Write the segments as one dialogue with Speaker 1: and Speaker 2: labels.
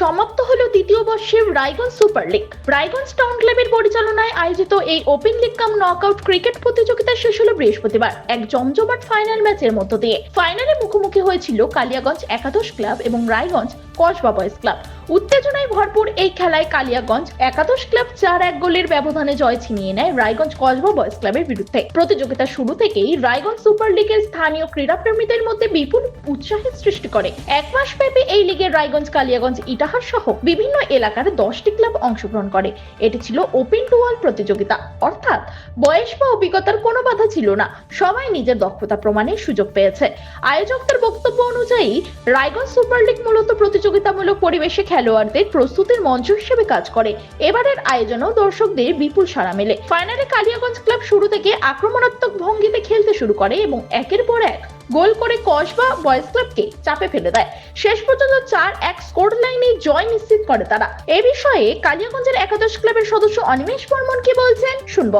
Speaker 1: সমাপ্ত হলো দ্বিতীয় বর্ষের Raiganj super league. Raiganj town ক্লাবের পরিচালনায় আয়োজিত এই open league cum knockout cricket প্রতিযোগিতা শেষ হলো বৃহস্পতিবার, এক জমজমাট ফাইনাল ম্যাচের মধ্য দিয়ে। ফাইনালে মুখোমুখি হয়েছিল কালিয়াগঞ্জ একাদশ ক্লাব এবং রায়গঞ্জ কসবা বয়েস ক্লাব। উত্তেজনায় ভরপুর এই খেলায় কালিয়াগঞ্জ একাদশ ক্লাব চার এক গোলের ব্যবধানে জয় ছিনিয়ে নেয় রায়গঞ্জ কসবা বয়েজ ক্লাবের বিরুদ্ধে। প্রতিযোগিতা শুরু থেকেই রায়গঞ্জ সুপার লিগের স্থানীয় ক্রীড়াপ্রেমীদের মধ্যে বিপুল উৎসাহের সৃষ্টি করে। এক মাস ব্যাপী এই লিগে রায়গঞ্জ কালিয়াগঞ্জ ইটাহার সহ বিভিন্ন এলাকার দশটি ক্লাব অংশগ্রহণ করে। এটি ছিল ওপেন টু অল প্রতিযোগিতা। অর্থাৎ বয়স বা অভিজ্ঞতার কোনো বাধা ছিল না। সবাই নিজের দক্ষতা প্রমাণের সুযোগ পেয়েছে। আয়োজকদের বক্তব্য অনুযায়ী, রায়গঞ্জ সুপার লিগ মূলত প্রতিযোগিতামূলক পরিবেশে খেলোয়াড়দের প্রস্তুতির মঞ্চ হিসেবে কাজ করে। এবারের আয়োজনেও দর্শকদের বিপুল সাড়া মেলে। ফাইনালে কালিয়াগঞ্জ ক্লাব শুরু থেকে আক্রমণাত্মক ভঙ্গিতে খেলতে শুরু করে এবং একের পর এক গোল করে কসবা বয়েজ ক্লাবকে চাপে ফেলে দেয়। শেষ পর্যন্ত চার এক স্কোর লাইনে জয় নিশ্চিত করে তারা। এ বিষয়ে কালিয়াগঞ্জের একাদশ ক্লাবের সদস্য অনিমেষ বর্মন কি বলছেন শুনব।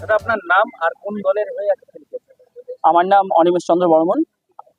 Speaker 2: দাদা আপনার নাম আর কোন দলের হয়ে
Speaker 3: আমার নাম অনিমেষ চন্দ্র বর্মন।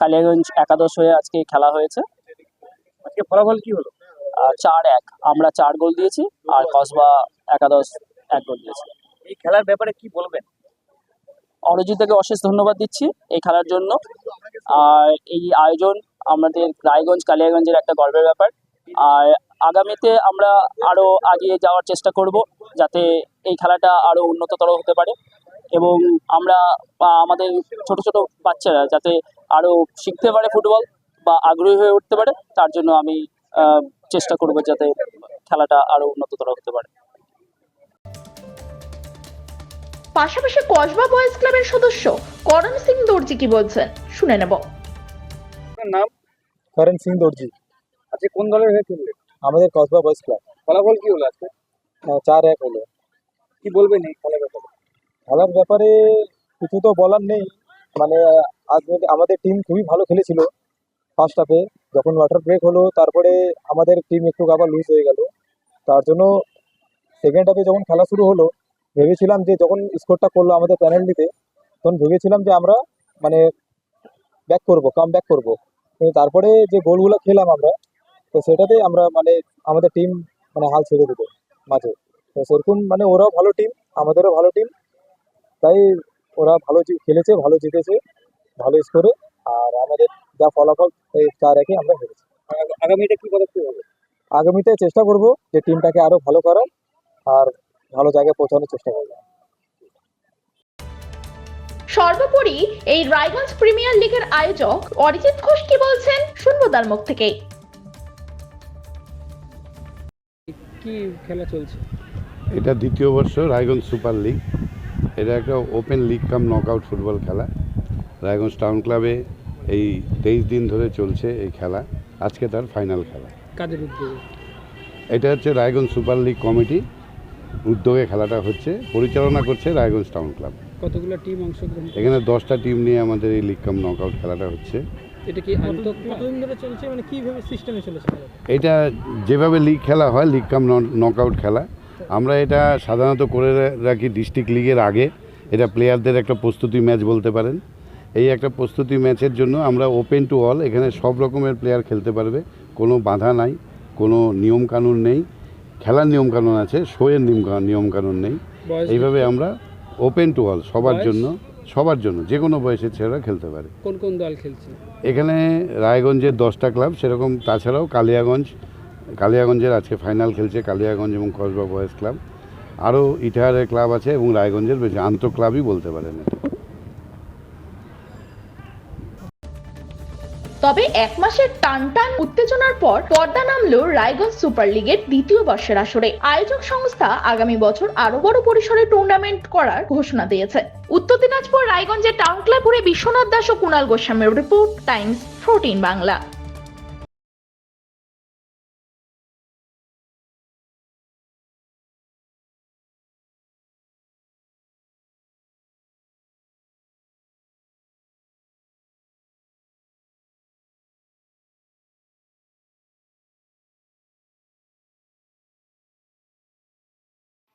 Speaker 3: কালিয়াগঞ্জ একাদশ হয়ে আজকে খেলা হয়েছে।
Speaker 2: আজকে ফলাফল কি হলো?
Speaker 3: চার এক। আমরা চার গোল দিয়েছি আর কসবা একাদশ এক গোল দিয়েছি।
Speaker 2: এই খেলার ব্যাপারে কি বলবেন?
Speaker 3: অরিজিৎকে অশেষ ধন্যবাদ দিচ্ছি এই খেলার জন্য। আর এই আয়োজন আমাদের রায়গঞ্জ কালিয়াগঞ্জের একটা গর্বের ব্যাপার। আর আগামীতে আমরা আরও আগিয়ে যাওয়ার চেষ্টা করব যাতে এই খেলাটা আরও উন্নততর হতে পারে। এবং আমরা আমাদের ছোট ছোট বাচ্চারা যাতে আরও শিখতে পারে ফুটবল বা আগ্রহী হয়ে উঠতে পারে তার জন্য আমি চেষ্টা করব যাতে খেলাটা আরও উন্নততর হতে পারে।
Speaker 1: পাশাপাশি কসবা বয়েজ ক্লাবের সদস্য করণ সিং দর্জি কি বলছেন? শুনে নেব।
Speaker 2: নাম?
Speaker 4: করণ সিং দর্জি।
Speaker 2: আজকে কোন দলের হয়ে খেললেন
Speaker 4: আমাদের কসবা বয়েজ ক্লাব।
Speaker 2: ফলাফল কি হলো আজকে?
Speaker 4: চার এক হলো।
Speaker 2: কি বলবেন এই খেলার ব্যাপারে?
Speaker 4: খেলার ব্যাপারে কিছু তো বলার নেই। মানে আজ আমাদের টিম খুবই ভালো খেলেছিল। ফার্স্ট হাফে যখন ওয়াটার ব্রেক হলো, তারপরে আমাদের টিম একটু আবার লুজ হয়ে গেল। তার জন্য সেকেন্ড হাফে যখন খেলা শুরু হলো, ভেবেছিলাম যে যখন স্কোরটা করল আমাদের প্যানেলটিতে তখন ভেবেছিলাম যে আমরা মানে ব্যাক করব কাম ব্যাক করব। কিন্তু তারপরে যে গোলগুলো খেলাম আমরা, তো সেটাতে আমরা মানে আমাদের টিম মানে হাল ছেড়ে দিল মাঝে। তো সেরকম মানে ওরাও ভালো টিম আমাদেরও ভালো টিম তাই ওরা ভালো খেলেছে, ভালো জিতেছে, ভালো স্কোরে আর আমাদের যা ফলাফল চার একে আমরা হেরেছি।
Speaker 2: আগামীতে কি পদক্ষেপ হবে?
Speaker 4: আগামীতে চেষ্টা করব যে টিমটাকে আরও ভালো করার আর ভালো জায়গায় পৌঁছানোর চেষ্টা করব।
Speaker 1: সর্বোপরি এই রায়গঞ্জ প্রিমিয়ার লিগের আয়োজক অরিজিৎ ঘোষ কি বলছেন শুনব তার মুখ থেকে।
Speaker 2: কি খেলা চলছে?
Speaker 5: এটা দ্বিতীয় বর্ষ রায়গঞ্জ সুপার লিগ। এটা একটা open league cum knockout football খেলা। রায়গঞ্জ টাউন ক্লাবে এই তেইশ দিন ধরে চলছে এই খেলা। আজকে তার ফাইনাল খেলা।
Speaker 2: কাদের উদ্যোগে?
Speaker 5: এটা হচ্ছে রায়গঞ্জ সুপার লিগ কমিটি। উদ্যোগে খেলাটা হচ্ছে। পরিচালনা করছে রায়গঞ্জ টাউন ক্লাব।
Speaker 2: কতগুলো টিম অংশগ্রহণ
Speaker 5: এখানে দশটা টিম নিয়ে আমাদের এই লিগ কাম নকআউট খেলাটা হচ্ছে।
Speaker 2: এটা কি চলছে? মানে কীভাবে সিস্টেমে চলেছে
Speaker 5: এটা যেভাবে লিগ খেলা হয় লিগ কাম নকআউট খেলা। আমরা এটা সাধারণত করে রাখি ডিস্ট্রিক্ট লিগের আগে। এটা প্লেয়ারদের একটা প্রস্তুতি ম্যাচ বলতে পারেন। এই একটা প্রস্তুতি ম্যাচের জন্য আমরা ওপেন টু অল এখানে সব রকমের প্লেয়ার খেলতে পারবে। কোনো বাধা নাই কোনো নিয়মকানুন নেই। খেলার নিয়মকানুন আছে শোয়ের নিয়ম নিয়মকানুন নেই। এইভাবে আমরা ওপেন টু অল সবার জন্য সবার জন্য যে কোনো বয়সের ছেলেরা খেলতে পারে।
Speaker 2: কোন কোন দল খেলছে?
Speaker 5: এখানে রায়গঞ্জের দশটা ক্লাব সেরকম তাছাড়াও কালিয়াগঞ্জ কালিয়াগঞ্জের আজকে ফাইনাল খেলছে কালিয়াগঞ্জ এবং কসবা বয়েজ ক্লাব আরও ইটাহারের ক্লাব আছে এবং রায়গঞ্জের বেশি আন্তঃ ক্লাবই বলতে পারেন এটা।
Speaker 1: তবে এক মাসের টান টান উত্তেজনার পর পর্দা নামল রায়গঞ্জ সুপার লিগের দ্বিতীয় বর্ষের আসরে। আয়োজক সংস্থা আগামী বছর আরও বড় পরিসরে টুর্নামেন্ট করার ঘোষণা দিয়েছে। উত্তর দিনাজপুর রায়গঞ্জের টাউন ক্লাবে বিশ্বনাথ দাস ও কুণাল গোস্বামীর report Times fourteen Bangla.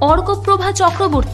Speaker 6: Arkaprabha Chakraborty.